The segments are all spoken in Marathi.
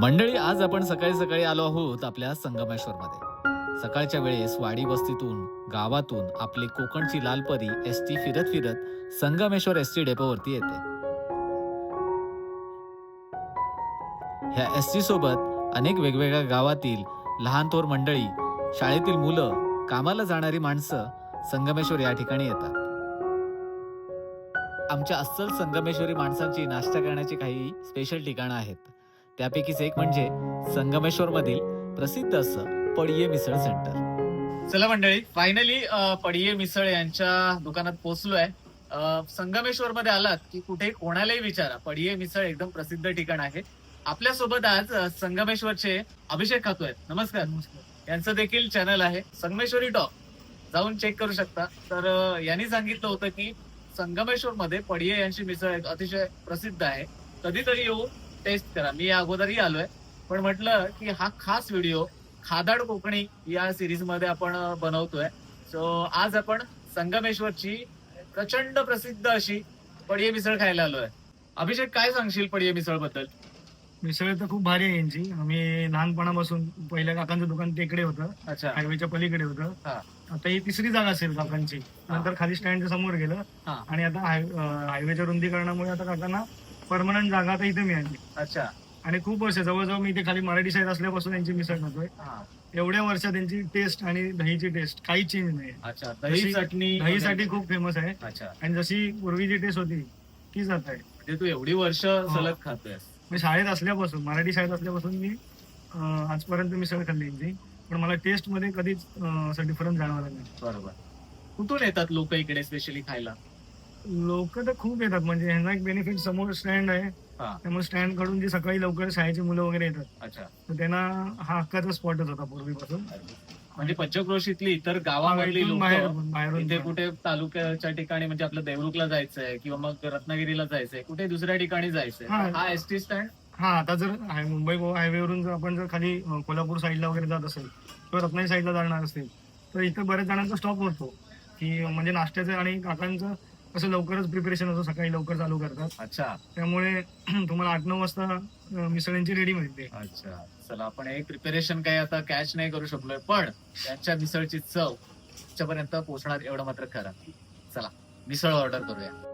मंडळी आज आपण सकाळी सकाळी आलो आहोत आपल्या संगमेश्वरमध्ये. सकाळच्या वेळेस वाडी वस्तीतून गावातून आपली कोकणची लालपरी एस टी फिरत फिरत संगमेश्वर एस टी डेपोवरती येते. ह्या एस टी सोबत अनेक वेगवेगळ्या गावातील लहान थोर मंडळी शाळेतील मुलं कामाला जाणारी माणसं संगमेश्वर या ठिकाणी येतात. आमच्या अस्सल संगमेश्वरी माणसांची नाश्ता करण्याची काही स्पेशल ठिकाणं आहेत. त्यापैकीच एक म्हणजे संगमेश्वर मधील प्रसिद्ध असं पडिये मिसळ सेंटर चला मंडळी फायनली पडिये मिसळ यांच्या दुकानात पोहोचलोय. संगमेश्वर मध्ये आलात की कुठे कोणालाही विचारा पडिये मिसळ एकदम प्रसिद्ध ठिकाण आहे. आपल्यासोबत आज संगमेश्वरचे अभिषेक खातोय. नमस्कार. यांचं देखील चॅनल आहे संगमेश्वरी टॉक जाऊन चेक करू शकता. तर यांनी सांगितलं होतं की संगमेश्वर मध्ये पडिये यांची मिसळ एक अतिशय प्रसिद्ध आहे. कधीतरी येऊ टेस्ट करा. मी या अगोदरही आलोय. पण म्हटलं की हा खास व्हिडिओ खादाड कोकणी या सिरीजमध्ये आपण बनवतोय. सो आज आपण संगमेश्वरची प्रचंड प्रसिद्ध अशी पडिये मिसळ खायला आलोय. अभिषेक काय सांगशील पडिये मिसळबद्दल मिसळ तर खूप भारी आहे यांची. आम्ही लहानपणापासून पहिल्या काकांचं दुकान तिकडे होतं. अच्छा. हायवेच्या पलीकडे हा. होतं आता ही तिसरी जागा असेल काकांची. नंतर खाली स्टँडच्या समोर गेलं. हा. आणि आता हाय- अं, हायवेच्या रुंदीकरणामुळे आता काकांना परमनंट जागा आता इथे मिळाली. अच्छा. आणि खूप वर्ष जवळजवळ मी इथे खाली मराठी शाळेत असल्यापासून यांची मिसळ खातोय. हा. एवढ्या वर्षात त्यांची टेस्ट आणि दहीची टेस्ट काही चेंज नाही अच्छा दही जशी- चटणी दहीसाठी खूप फेमस आहे. अच्छा. आणि जशी पूर्वीची टेस्ट होती तीच आता आहे. म्हणजे तू एवढी वर्ष सलग खातोय मी शाळेत असल्यापासून मराठी शाळेत असल्यापासून मी अं, आजपर्यंत मिसळ खाल्ली यांची पण मला टेस्टमध्ये कधीच डिफरन्स जाणवला नाही. बरोबर. कुठून येतात लोक इकडे स्पेशली खायला? लोक तर खूप येतात. म्हणजे ह्यांना एक बेनिफिट समोर स्टँड आहे. हा. त्यामुळे स्टँडकडून जे सकाळी लवकर शाळेची मुलं वगैरे येतात अच्छा. तर त्यांना हा हक्काचा स्पॉटच होता पूर्वीपासून. म्हणजे पंचक्रोशीतली इतर गावामधली लोक बाहेरून बाहेरून. इथे कुठे तालुक्याच्या ठिकाणी म्हणजे आपलं देवरुखला जायचंय किंवा मग रत्नागिरीला जायचंय कुठे दुसऱ्या ठिकाणी जायचंय? हा. हा एस टी स्टँड हा आता जर हाय- मुंबई गोवा हायवेवरून जर आपण जर खाली अं, कोल्हापूर साईडला वगैरे जात असेल किंवा रत्नागिरी साईडला जाणार असेल तर इथं बऱ्याच जणांचा स्टॉप होतो. की म्हणजे नाश्त्याचं आणि काकांचं असं लवकरच प्रिपरेशन असं सकाळी लवकर चालू करतात. अच्छा. त्यामुळे तुम्हाला आठ नऊ वाजता अं, मिसळींची रेडी मिळते. अच्छा. चला आपण हे प्रिपरेशन काही आता कॅच नाही करू शकलोय पण त्यांच्या मिसळची चव पर्यंत पोहोचणार एवढं मात्र खरं. चला मिसळ ऑर्डर करूया.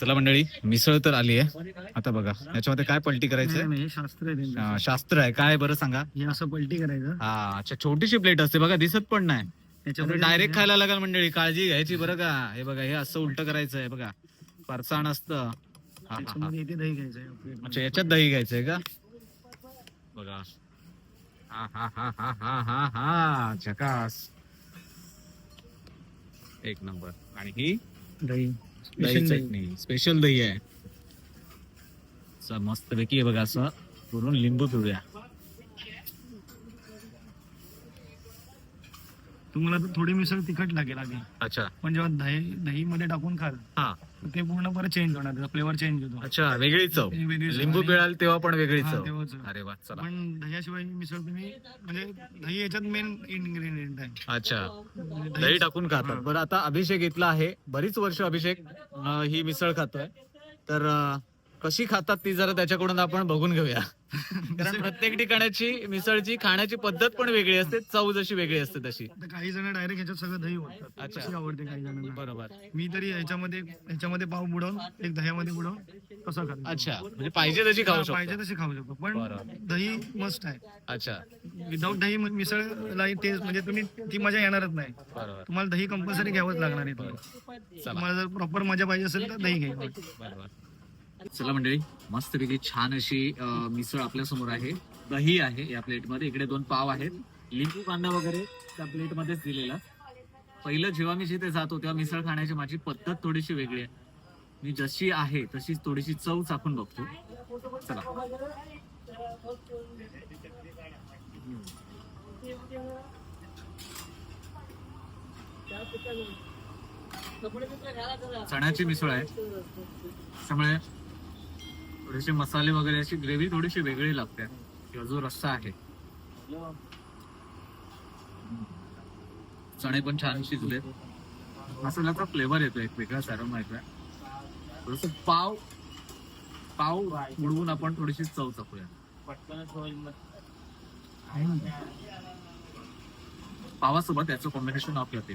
चला मंडळी मिसळ तर आली आहे. आता बघा याच्यामध्ये काय पलटी करायचंय? हे शास्त्र आहे शास्त्र आहे. काय बरं सांगा? हे असं पलटी करायचं. हा अच्छा छोटीशी प्लेट असते बघा दिसत पण नाही. डायरेक्ट खायला लागेल मंडळी काळजी घ्यायची बरं का. हे बघा हे असं उलट करायचं आहे बघा. फरसाण असतं. अच्छा याच्यात दही घ्यायचंय का? बघा. हा हा हा हा हा हा हा. झकास. एक नंबर. आणि ही? दही. दही. चटणी. स्पेशल दही आहे. मस्त पैकी बघा असं करून लिंबू पिळूया तुम्हाला थोडी मिसळ तिखट लागेल आधी. अच्छा. पण जेव्हा दही दही मध्ये टाकून खाल हा. तर ते पूर्ण परत चेंज होणार फ्लेवर चेंज होतो. अच्छा वेगळी चव. ती वेगळी चव. लिंबू आणि- पिळाल तेव्हा पण वेगळी हा, चव. अरे वा चला. पण दह्याशिवाय ही मिसळ तुम्ही म्हणजे दही याच्यात मेन इन्ग्रेडियंट आहे. अच्छा. म्हणजे दही टाकून खातात. बरं आता अभिषेक इथला आहे. बरीच वर्ष अभिषेक अं, ही मिसळ खातोय. तर अं, कशी खातात ती जरा त्याच्याकडून आपण बघून घेऊया. कारण प्रत्येक ठिकाणाची मिसळची खाण्याची पद्धत पण वेगळी असते चव जशी वेगळी असते तशी. आता काही जण डायरेक्ट ह्याच्यात सगळं दही ओततात अच्छा. आवडते काही जणांना. बरोबर. मी तरी ह्याच्यामध्ये ह्याच्यामध्ये पाव बुडवून एक दह्यामध्ये बुडवून तसा खातो अच्छा म्हणजे पाहिजे तशी खाऊ हा, पाहिजे तशी खाऊ शकतो. पण. दही मस्त आहे. अच्छा. विदाऊट दही मिसळला टेस्ट म्हणजे तुम्ही ती मजा येणारच नाही. बरोबर. तुम्हाला दही कंपल्सरी घ्यावंच लागणार आहे तुम्हाला. चला. तुम्हाला जर प्रॉपर मजा पाहिजे असेल तर दही घ्यायची बरोबर. चला मंडळी मस्तपैकी छान अशी मिसळ आपल्यासमोर आहे. दही आहे या प्लेटमध्ये. इकडे दोन पाव आहेत. लिंबू कांदा वगैरे त्या प्लेटमध्येच दिलेला. पहिलं जेव्हा मी जिथे जातो तेव्हा मिसळ खाण्याची माझी पद्धत थोडीशी वेगळी आहे. मी जशी आहे तशीच थोडीशी चव चाकून बघतो. चला. चण्याची मिसळ आहे. त्यामुळे थोडेसे मसाले वगैरे अशी ग्रेव्ही थोडीशी वेगळी लागते. किंवा जो रस्सा आहे. चणे पण छान शिजले मसाल्याचा फ्लेवर येतो एक वेगळाच अरोमा येतोय. थोडस पाव पाव बुडवून आपण थोडीशी चव चाकूया पावासोबत याचं कॉम्बिनेशन ऑफ येते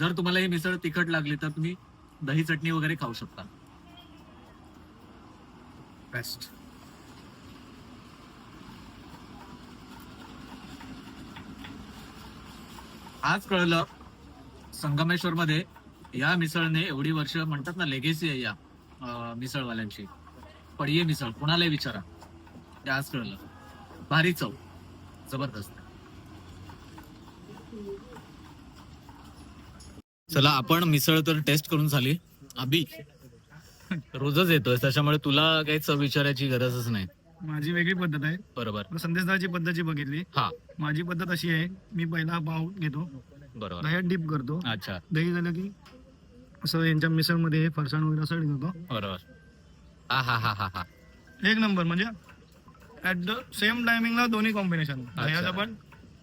जर तुम्हाला ही मिसळ तिखट लागली तर तुम्ही दही चटणी वगैरे खाऊ शकता. बेस्ट आज कळलं संगमेश्वर मध्ये या मिसळने एवढी वर्ष म्हणतात ना लेगेसी आहे या मिसळवाल्यांची. पडिये मिसळ कोणालाही विचारा. ते आज कळलं. भारी चव. जबरदस्त. चला आपण मिसळ तर टेस्ट करून झाली. अभि रोजच येतोय त्याच्यामुळे तुला काही चव विचारायची गरजच नाही. माझी वेगळी पद्धत आहे. बरोबर. संदेशदाची पद्धतची बघितली. हा. माझी पद्धत अशी आहे मी पहिला पाव घेतो. बरोबर. दह्यात डीप करतो. अच्छा. दही झालं की असं यांच्या मिसळमध्ये हे फरसाण वगैरे असं घेतो बरोबर. हा हा हा हा हा. एक नंबर म्हणजे ऍट द सेम टायमिंगला दोन्ही कॉम्बिनेशन दह्याचं पण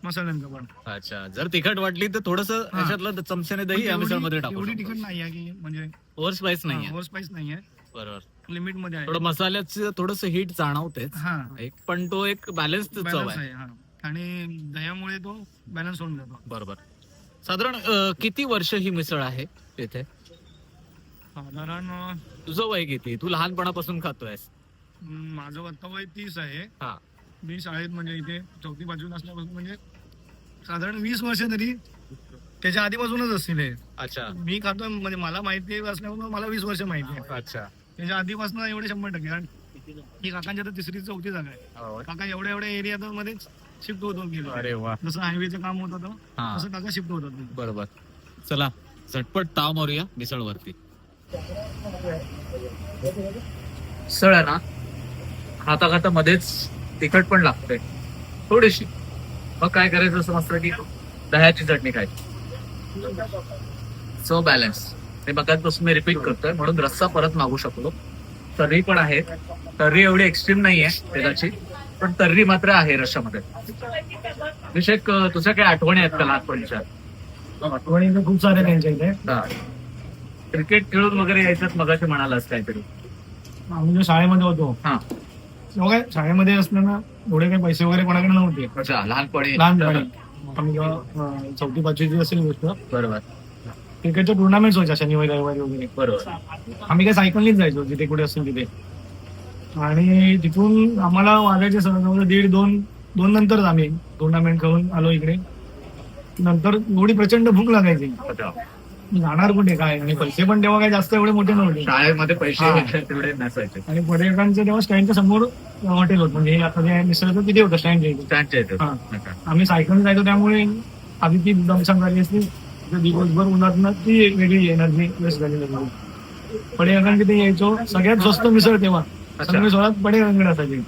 मसाल्यांचं पण. अच्छा जर तिखट वाटली तर थोडस हा. याच्यातलं चमच्याने दही या मिसळमध्ये टाकू एवढी तिखट नाही आहे की म्हणजे ओव्हर स्पाइस नाही ओव्हर स्पाइस नाही आहे बरोबर. लिमिटमध्ये आहे. थोडं मसाल्याचं थोडस हीट जाणवतेच. हा. एक पण तो एक बॅलन्स चव आहे. आहे हा. आणि दह्यामुळे तो बॅलन्स होऊन जातो. बरोबर. साधारण अं, किती वर्ष ही मिसळ आहे तिथे साधारण अं, तुझं वय किती? तू लहानपणापासून खातोयस. माझं वय तीस आहे. हा. मी शाळेत म्हणजे इथे चौथी पाचवीत असल्यापासून म्हणजे साधारण वीस वर्ष तरी त्याच्या आधीपासूनच असतील हे. अच्छा. मी खातो म्हणजे मला माहिती असल्यामुळे मला वीस वर्ष माहिती आहे. अच्छा. त्याच्या आधीपासून एवढे शंभर टक्के कारण ही काकांच्या तर तिसरी चौथी जागा आहे. काका एवढ्या एवढ्या एरियात मध्येच शिफ्ट होत होत गेलो. अरे वा. जसं हायवेचं काम होत होतं हा. तसं काका शिफ्ट होत होते. बरोबर. चला झटपट ताव मारूया मिसळवरती. मिसळ आहे ना खाता खाता मध्येच तिखट पण लागते थोडीशी. मग काय करायचं असं मस्त की दह्याची चटणी खायची. सो बॅलन्स ते बघायपासून मी रिपीट करतोय. म्हणून रस्सा परत मागू शकलो. तर्री पण आहे. तर्री एवढी एक्स्ट्रीम नाहीये तेलाची. पण तर्री मात्र आहे रश्श्यामध्ये अभिषेक तुझ्या काही आठवणी आहेत का लहानपणीच्या? आठवणी तर खूप सारे त्यांच्या इथे. क्रिकेट खेळून वगैरे यायचं मगाशी म्हणालास काहीतरी. आम्ही जो शाळेमध्ये होतो. हा. तेव्हा काय शाळेमध्ये असताना एवढे काही पैसे वगैरे कोणाकडे नव्हते. अच्छा लहानपणी. लहानपणी. आम्ही जेव्हा अं, चौथी पाचवीची असेल गोष्ट बरोबर. क्रिकेटच्या टुर्नामेंट्स व्हायच्या शनिवारी रविवारी वगैरे. बरोबर. आम्ही काय सायकलनीच जायचो जिथे कुठे असेल तिथे. आणि तिथून आम्हाला वाजायचे जवळ दीड दोन दोन नंतरच आम्ही टुर्नामेंट खेळून आलो इकडे. नंतर एवढी प्रचंड भूक लागायची. अच्छा. जाणार कुठे काय? आणि पैसे पण तेव्हा काय जास्त एवढे मोठे नव्हते. शाळेमध्ये. पैसे तेवढे नसायचे. आणि पर्यटकांचं तेव्हा स्टँडच्या समोर हॉटेल होतं. म्हणजे हे आता जे मिसळचं तिथे होतं स्टँडच्या इथे. स्टँडच्या इथे. हा. आम्ही सायकल जायचो त्यामुळे आधी ती असती. तर दिवसभर उन्हात ती एक वेगळी एनर्जी वेस्ट झाली होती पडेगांकडे तिथे यायचो. सगळ्यात स्वस्त मिसळ तेव्हा. सगळे सोळात पडेगांकडे असायची.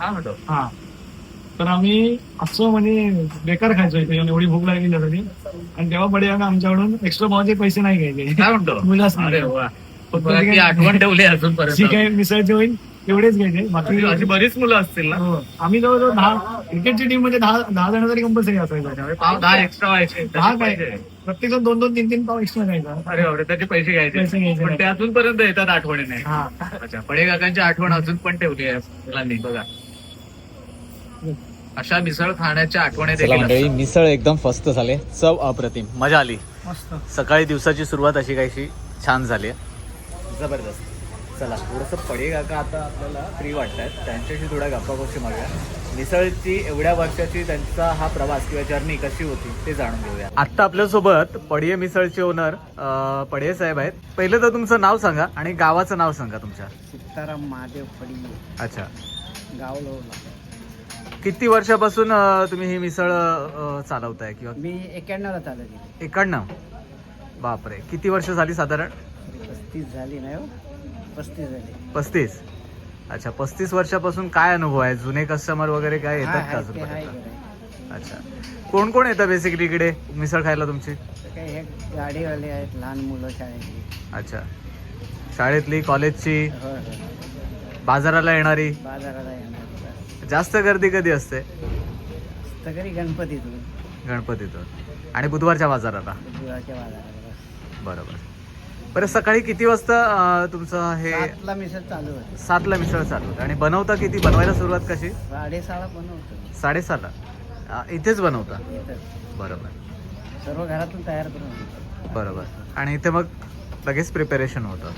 हा हा. तर आम्ही असं म्हणजे बेकार खायचो इथे येऊन एवढी भूक लागली तरी. आणि तेव्हा पडेगांना आमच्याकडून एक्स्ट्रा भावाचे पैसे नाही घ्यायचे. काय म्हणतो? मुलाच अरे नाही वा. फक्त बघा ते ती काय- आठवण ठेवली जी अजूनपर्यंत काही मिसळचे होईल तेवढेच घ्यायचे. बाकी अशी बरीच मुलं असतील ना? हो. आम्ही जवळजवळ दहा क्रिकेटची टीममध्ये दहा दहा जण तरी कंपल्सरी असायचं पाव दहा एक्स्ट्रा व्हायचे. दहा त्याचे काय पैसे. प्रत्येक जण दोन दोन तीन तीन पाव एक्स्ट्रा घ्यायचा. अरे बापरे, त्याचे पैसे घ्यायचे. पैसे घ्यायचे. पण नाही. ते अजूनपर्यंत येतात आठवणीने. हा. अच्छा पडे काकांची आठवण अजून पण ठेवली आहे मुलांनी बघा. अशा मिसळ खाण्याच्या आठवणी चला मंडळी मिसळ एकदम फस्त झाले. चव अप्रतिम. मजा आली. मस्त. सकाळी दिवसाची सुरुवात अशी काहीशी छान झाली. जबरदस्त. चला थोडंसं पडे काका आता आपल्याला फ्री वाटत आहेत त्यांच्याशी थोड्या गप्पा गोष्टी मागूया मिसळची एवढ्या वर्षाची त्यांचा हा प्रवास किंवा जर्नी कशी होती ते जाणून घेऊया. आत्ता आपल्यासोबत पडिये मिसळचे ओनर पडिये साहेब आहेत. पहिलं तर तुमचं नाव सांगा आणि गावाचं नाव सांगा तुमच्या. सीताराम महादेव फडी अच्छा. गाव लोला किती वर्षापासून अं, तुम्ही ही मिसळ अं, चालवताय किंवा मी एक्याण्णवला चालू एकाण्णव? बापरे किती वर्ष झाली साधारण? पस्तीस झाली नाही हो. पस्तीस झाली. पस्तीस? अच्छा पस्तीस वर्षापासून काय अनुभव आहे? जुने कस्टमर वगैरे काय येतात का ते अजून. अच्छा. कोण कोण येतं बेसिकली इकडे मिसळ खायला तुमची? तर काही हे गाडीवाले आहेत लहान मुलं शाळेतली. अच्छा. शाळेतली कॉलेजची बाजाराला येणारी? बाजाराला येणार. जास्त गर्दी कधी असते? सगळी गणपतीतून. गणपतीतून. आणि बुधवारच्या बाजाराला गुळाच्या बाजाराला. बरोबर. बरं सकाळी किती वाजता अं, तुमचं हे सातला मिसळ चालू होते. सातला मिसळ चालू होतं. आणि बनवता किती? बनवायला सुरुवात कशी? साडेसहाला बनवतो. साडेसहाला. अं, इथेच बनवता? येतं बरोबर. सर्व घरातून तयार करून. बरोबर. आणि इथे मग लगेच प्रिपरेशन होतं.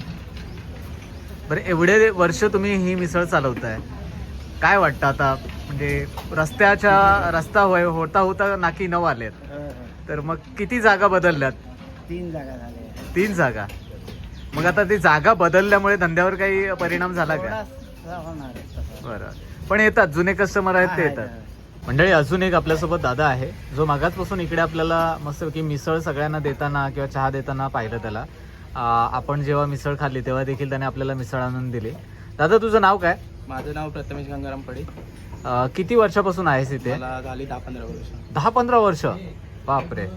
बरं एवढे वर्ष तुम्ही ही मिसळ चालवताय. काय वाटतं आता? म्हणजे रस्त्याच्या रस्ता होय होता होता नाकी नऊ आलेत. तर मग किती जागा बदलल्यात? तीन जागा झाल्या तीन जागा. मग आता ती जागा बदलल्यामुळे धंद्यावर काही परिणाम झाला का? थोडासा होणार आहे तसा. बरं. पण येतात जुने कस्टमर आहेत ते आहे, येतात. आहे. मंडळी अजून एक आपल्यासोबत दादा आहे. जो मागासपासून इकडे आपल्याला मस्त की मिसळ सगळ्यांना देताना किंवा चहा देताना पाहिलं त्याला. आ, आपण जेव्हा मिसळ खाल्ली तेव्हा देखील त्याने आपल्याला मिसळ आणून दिली. दादा तुझं नाव काय? माझं नाव प्रथमेश गंगाराम पडे. किती वर्षापासून आहेस इथे? मला झाली दहा पंधरा वर्ष. दहा पंधरा वर्ष? बापरे.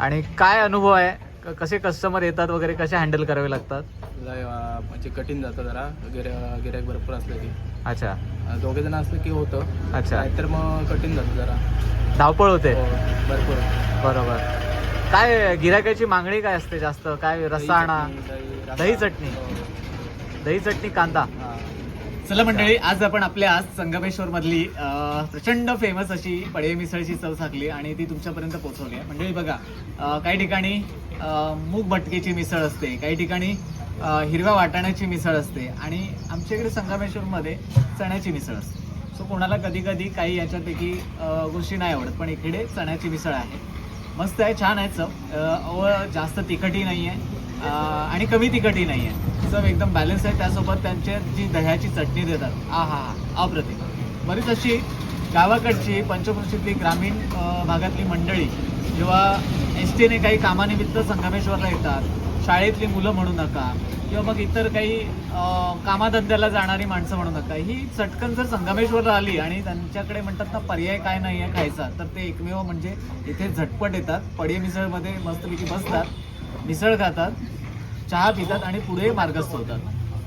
आणि काय अनुभव आहे? क- कसे कस्टमर येतात वगैरे? कसे हँडल करावे लागतात? लय, अं, म्हणजे कठीण जातं जरा. गिऱ्या गिऱ्हाईक भरपूर असलं की. अच्छा. अं, दोघे जण असलं की होतं. अच्छा. नाहीतर मग कठीण जातं जरा. धावपळ होते? हो, भरपूर. बरोबर. काय गिरायकाची मागणी काय असते जास्त? काय रस्सा आणा? दही, दही रस्सा. चटणी. हो. दही चटणी कांदा? हा. चला मंडळी आज आपण आपल्या संगमेश्वर मधली प्रचंड फेमस अशी पडे मिसळची चव साखली आणि ती तुमच्यापर्यंत पोहोचवली आहे. मंडळी बघा अं, काही ठिकाणी अं, मूग भटकेची मिसळ असते काही ठिकाणी अं, हिरव्या वाटाण्याची मिसळ असते आणि आमच्या इकडे संगमेश्वरमध्ये चण्याची मिसळ असते. सो कोणाला कधी कधी काही याच्यापैकी अं, गोष्टी नाही आवडत पण इकडे चण्याची मिसळ आहे. मस्त आहे छान आहे चव. व जास्त तिखटही नाही आहे आणि कमी तिखटही नाही आहे चव एकदम बॅलन्स आहे. त्यासोबत त्यांचे जी दह्याची चटणी देतात. आ हा हा. अप्रतिम. बरीच अशी गावाकडची पंचकृषीतली ग्रामीण भागातली मंडळी जेव्हा एस टीने काही कामानिमित्त संगमेश्वरला येतात. शाळेतली मुलं म्हणू नका किंवा मग इतर काही कामाधंद्याला जाणारी माणसं म्हणू नका. ही चटकन जर संगमेश्वरला आली आणि त्यांच्याकडे म्हणतात ना पर्याय काय नाही आहे खायचा तर ते एकमेव म्हणजे इथे झटपट येतात. पडे मिसळमध्ये मस्तपैकी बसतात मिसळ खातात चहा पितात आणि पुढे मार्गस्थ होतात.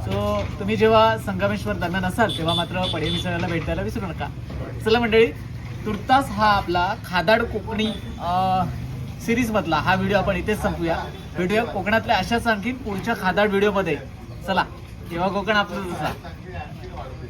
सो तुम्ही जेव्हा संगमेश्वर दरम्यान असाल तेव्हा मात्र पडे मिसळाला भेट द्यायला विसरू नका. चला मंडळी तुर्तास हा आपला खादाड कोकणी सिरीज मधला हा व्हिडिओ आपण इथेच संपूया. भेटूया कोकणातल्या अशाच आणखी पुढच्या खादाड व्हिडिओमध्ये. चला तेव्हा कोकण आपलं जसा